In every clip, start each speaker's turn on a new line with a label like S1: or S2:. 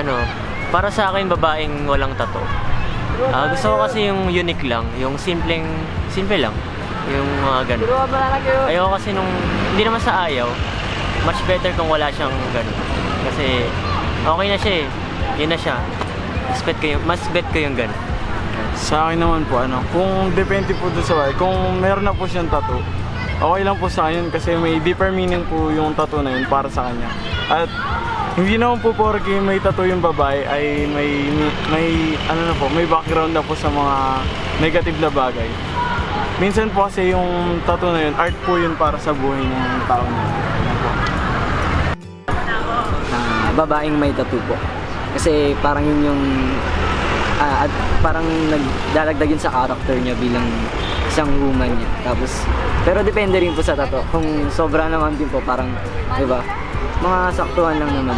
S1: ano, para sa akin babaeng walang tato. Ah, gusto ko kasi yung unique lang, yung simpleng, simple lang. Yung mga ganun. Ayoko kasi nung, hindi naman sa ayaw, much better kung wala siyang ganun. Kasi, okay na siya eh. Yun na siya. Mas bet ko yung, mas bet ko yung ganun.
S2: Sa akin naman po, ano, kung depende po doon sa babae, kung meron na po siyang tattoo, okay lang po sa yun kasi may deeper meaning po yung tattoo na yun para sa kanya. At hindi naman po porke may tattoo yung babae ay may, may, ano na po, may background na po sa mga negative na bagay. Minsan po kasi yung tattoo na yun, art po yun para sa buhay ng tao na yun.
S3: Na babaeng may tattoo po. Kasi parang yun yung ah, at parang nagdalagdag yun sa character niya bilang isang woman niya. Tapos pero depende rin po sa tattoo. Kung sobra naman din po parang 'di ba? Mga saktuhan lang naman.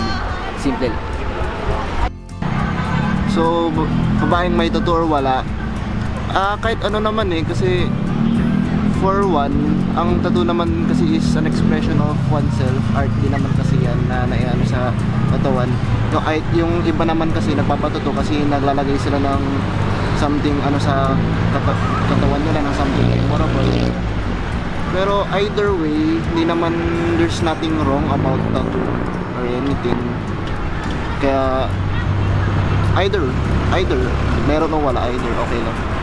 S3: Simple. lang.
S4: So, babaeng may tattoo or wala, ah kahit ano naman eh, kasi for one, ang tattoo naman kasi is an expression of oneself. Art din naman kasi yan na naiano sa katawan. No, kahit yung iba naman kasi nagpapatato kasi naglalagay sila ng something ano sa kata- katawan nila ng something memorable. Pero either way, hindi naman there's nothing wrong about tattoo or anything. Kaya either either meron o wala either okay lang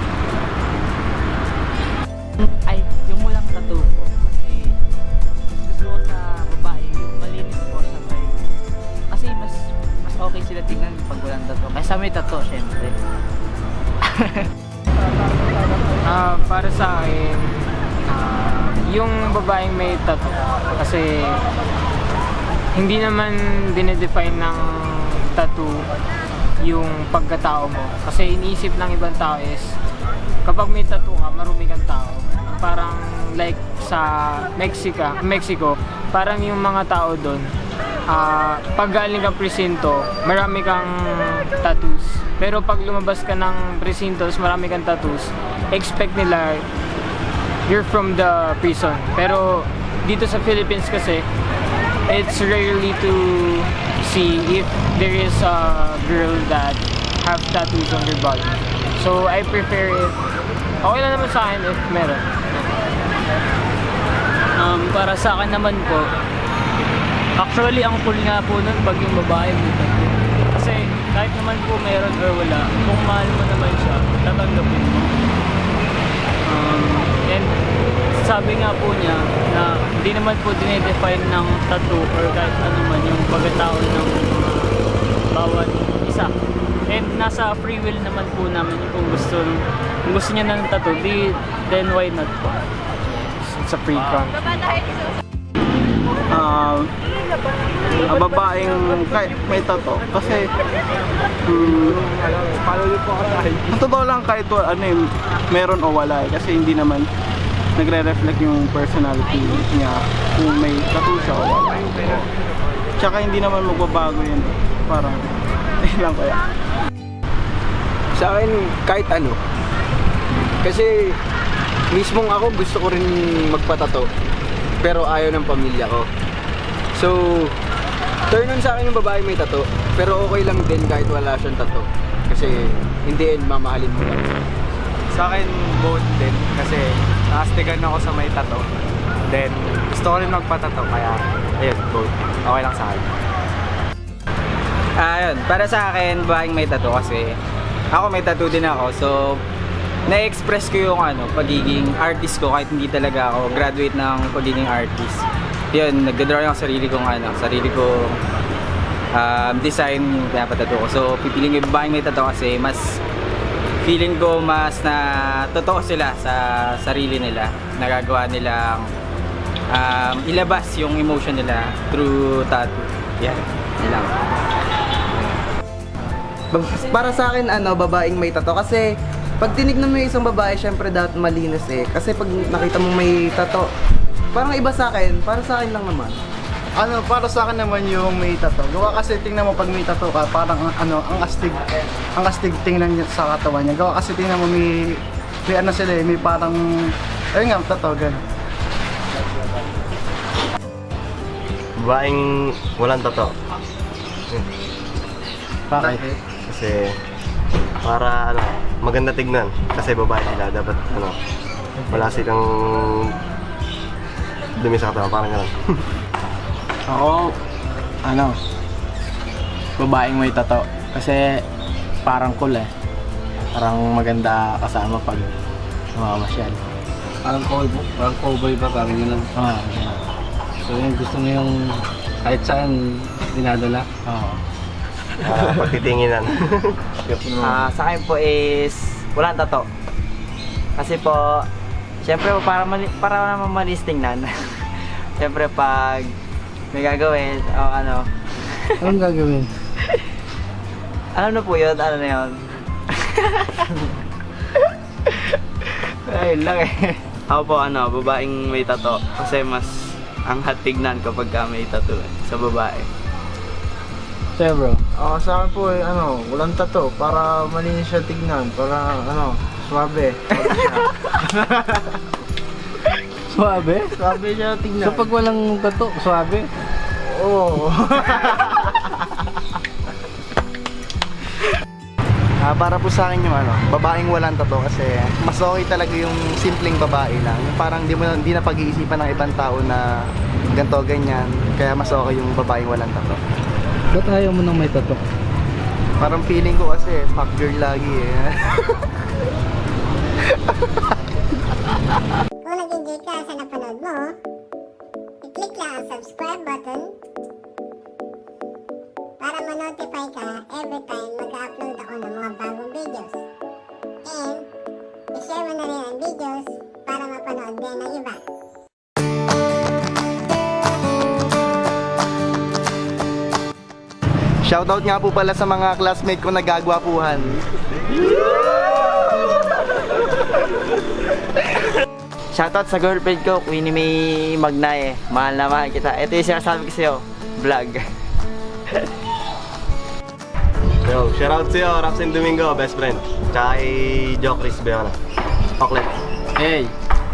S5: Kaysa may tattoo, syempre.
S6: Ah, para sa akin, ah, yung babaeng may tattoo kasi hindi naman dinedefine ng tattoo yung pagkatao mo. Kasi iniisip ng ibang tao is kapag may tattoo ka, marumi kang tao. Parang like sa Mexico, Mexico, parang yung mga tao doon, ah pag galing kang presinto, marami kang tattoos. Pero pag lumabas ka ng presinto, marami kang tattoos, expect nila you're from the prison. Pero dito sa Philippines kasi, it's rarely to see if there is a girl that have tattoos on their body. So I prefer if okay lang naman sa akin if meron.
S5: Um, para sa akin naman po, actually ang cool nga po nun pag yung babae tattoo. Kasi kahit naman po meron or wala, kung mahal mo naman siya, tatanggapin mo. Um, and sabi nga po niya na hindi naman po dinedefine ng tattoo or kahit ano man yung pagkatao ng bawat isa. And nasa free will naman po namin yung kung gusto, kung gusto niya ng tattoo, di, then why not po?
S6: It's a free country.
S2: um, ang babaeng kahit may tato kasi um, sa totoo lang kahit ano eh, meron o wala eh, kasi hindi naman nagre-reflect yung personality niya kung may tattoo siya o wala tsaka hindi naman magbabago yun parang ayun lang kaya
S7: Sa akin, kahit ano. Kasi, mismong ako gusto ko rin magpatato. Pero ayaw ng pamilya ko. So, turn on sa akin yung babae may tato. Pero okay lang din kahit wala siyang tato. Kasi, in the end, mamahalin mo lang.
S2: sa akin both din kasi nakastigan ako sa may tato then gusto ko rin magpatato kaya ayun both okay lang sa akin
S8: Ayun, para sa akin, bahaing may tattoo kasi ako may tattoo din ako. So, na-express ko yung ano, pagiging artist ko kahit hindi talaga ako graduate ng pagiging artist. Yun, nagda-draw yung sarili kong ano, sarili ko um, design yung pinapatato ko. So, pipiling yung babaeng may tattoo kasi mas feeling ko mas na totoo sila sa sarili nila. Nagagawa nilang um, ilabas yung emotion nila through tattoo. Yan, yun lang.
S7: Para sa akin, ano, babaeng may tato. Kasi, pag tinignan mo yung isang babae, syempre dapat malinis eh. Kasi pag nakita mo may tato, parang iba sa akin, para sa akin lang naman.
S9: Ano, para sa akin naman yung may tato. Gawa kasi tingnan mo pag may tato ka, parang ang- ano, ang astig, ang astig tingnan niya sa katawan niya. Gawa kasi tingnan mo may, may ano sila eh, may parang, ayun nga, tato, gano'n.
S10: Babaeng walang tato.
S9: Bakit?
S10: Kasi para ano, maganda tignan. Kasi babae sila, dapat ano, wala silang dumi sa katawan, parang gano'n.
S2: Ako, ano, babaeng may tato. Kasi parang cool eh. Parang maganda kasama pag namamasyal.
S9: Parang cowboy, parang cowboy ba, parang yun
S2: Ah,
S9: So yung gusto mo yung kahit saan dinadala.
S2: Oo.
S10: Ah, pagtitinginan.
S3: Ah, sa akin po is walang tato. Kasi po, syempre po, para, mali, para naman malis tingnan. syempre pag may gagawin, o ano,
S9: Anong gagawin?
S3: alam na po yun, ano na yun. Ayun lang eh.
S11: Ako po ano, babaeng may tato kasi mas ang hatignan kapag ka may tato eh, sa babae.
S2: Sa'yo bro?
S9: Ah, sa akin po eh, ano, walang tato para malinis siya tignan, para ano, swabe.
S2: Suabe?
S9: Swabe siya tignan.
S2: So pag walang tato, suabe?
S9: Oo.
S4: Ah, para po sa akin yung ano, babaeng walang tato kasi mas okay talaga yung simpleng babae lang. Yung parang di mo di na pag-iisipan ng ibang tao na ganto ganyan. Kaya mas okay yung babaeng walang tato.
S2: Ba't ayaw mo nang may tato?
S4: Parang feeling ko kasi fuck girl lagi eh.
S12: Kung nag-enjoy ka sa napanood mo, i-click lang ang subscribe button para ma-notify ka every time mag-upload ako ng mga bagong videos. And, i-share mo na rin ang videos para mapanood din ng iba.
S4: Shoutout nga po pala sa mga classmate ko na gagwapuhan.
S3: Shoutout sa girlfriend ko, Queenie May Magnaye. Mahal na mahal kita. Ito yung sinasabi ko sa'yo, vlog.
S10: Yo, shout out sa'yo, Rapsin Domingo, best friend. Tsaka kay Joe Chris Beona. Oklet.
S2: Hey,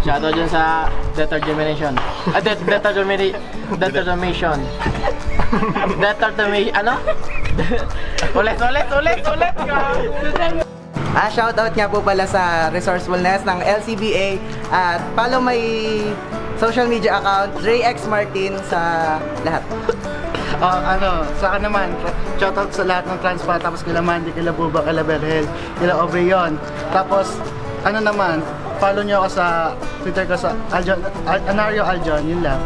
S2: shoutout dyan sa determination. Ah, det determination. Determination. Determination. Ano? ulit, ulit, ulit, ulit.
S4: Ah, shoutout nga po pala sa resourcefulness ng LCBA at follow my social media account, RayX Martin sa lahat.
S9: Ah, ano, sa akin naman, shoutout sa lahat ng transpa, tapos kila Mandy, kila Buba, kila Berhel, kila Obrion. Tapos, ano naman, follow nyo ako sa Twitter ko sa Aljon, Al Anario Aljon, yun lang.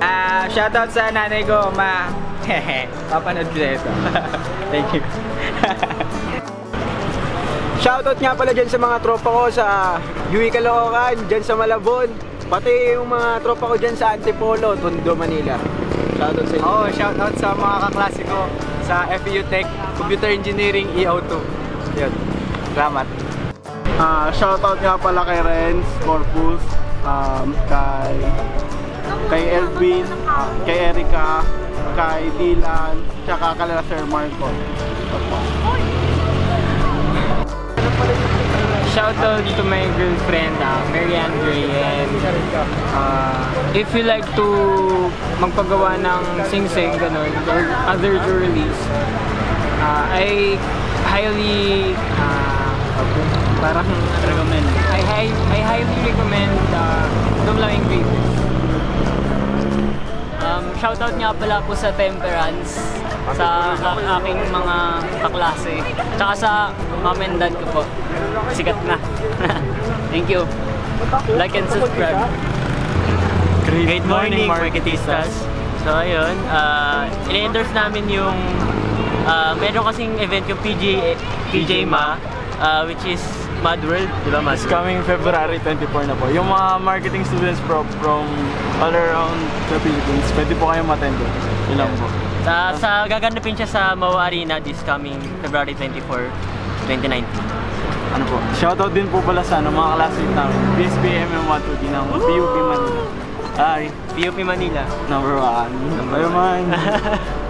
S8: Ah, shoutout sa nanay ko, ma. Hehe, papanood ko na ito. Thank you.
S7: Shoutout nga pala dyan sa mga tropa ko sa Yui Caloocan, dyan sa Malabon, pati yung mga tropa ko dyan sa Antipolo, Tondo, Manila. Shoutout sa inyo.
S8: Oo, shoutout sa mga kaklase ko sa FEU Tech Computer Engineering EO2. Yun. Salamat.
S2: Ah, shoutout nga pala kay Renz Corpus, um, kay kay Elvin, ah, kay Erica, kay Dylan, tsaka kay Sir Marco.
S6: Shoutout to my girlfriend, uh, Marianne Gray. And uh, if you like to magpagawa ng sing-sing, ganun, or other jewelries, uh, I highly uh, parang recommend. I, I, I highly recommend uh, Dumlang Engravers. Um, shoutout nga pala po sa Temperance sa aking mga kaklase. Tsaka sa mom and dad ko po. Sikat na. Thank you. Like and subscribe.
S1: Great morning, marketistas. So ayun, uh, in-endorse namin yung uh, meron kasing event yung PJ PJ Ma uh, which is Mad World, di ba Mad
S2: It's coming February 24 na po. Yung mga marketing students from, from all around the Philippines, pwede po kayong matendo. Yun lang po.
S1: Sa, sa gaganapin siya sa Mawa Arena this coming February 24, 2019.
S2: Ano po? Shoutout din po pala sa ano, mga classmates namin. BSBM M1 ng PUP Manila.
S1: Hi. PUP Manila.
S2: Number one. Number one.